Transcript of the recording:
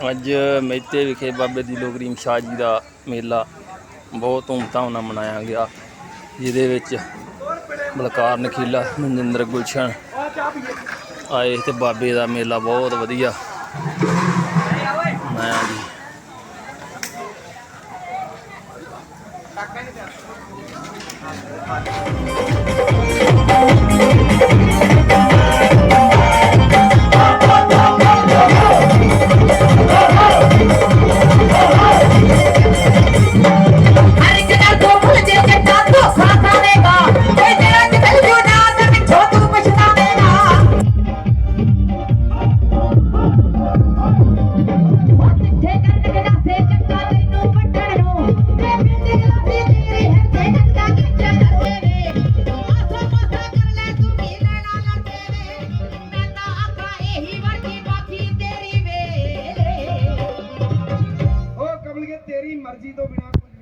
ਅੱਜ ਮਹਿਤੇ ਵਿਖੇ ਬਾਬੇ ਦੀ ਲੋਗਰੀਮ ਸ਼ਾਹ ਜੀ ਦਾ ਮੇਲਾ ਬਹੁਤ ਧੂਮਧਾਮ ਨਾਲ ਮਨਾਇਆ ਗਿਆ, ਜਿਹਦੇ ਵਿੱਚ ਬਲਕਾਰ ਨਖੀਲਾ ਮਨਜਿੰਦਰ ਗੁਲਸ਼ਨ ਆਏ ਤੇ ਬਾਬੇ ਦਾ ਮੇਲਾ ਬਹੁਤ ਵਧੀਆ ਮਨਾਇਆ ਜੀ। ਹਰ तेरी मर्ज़ी तो बिना कुछ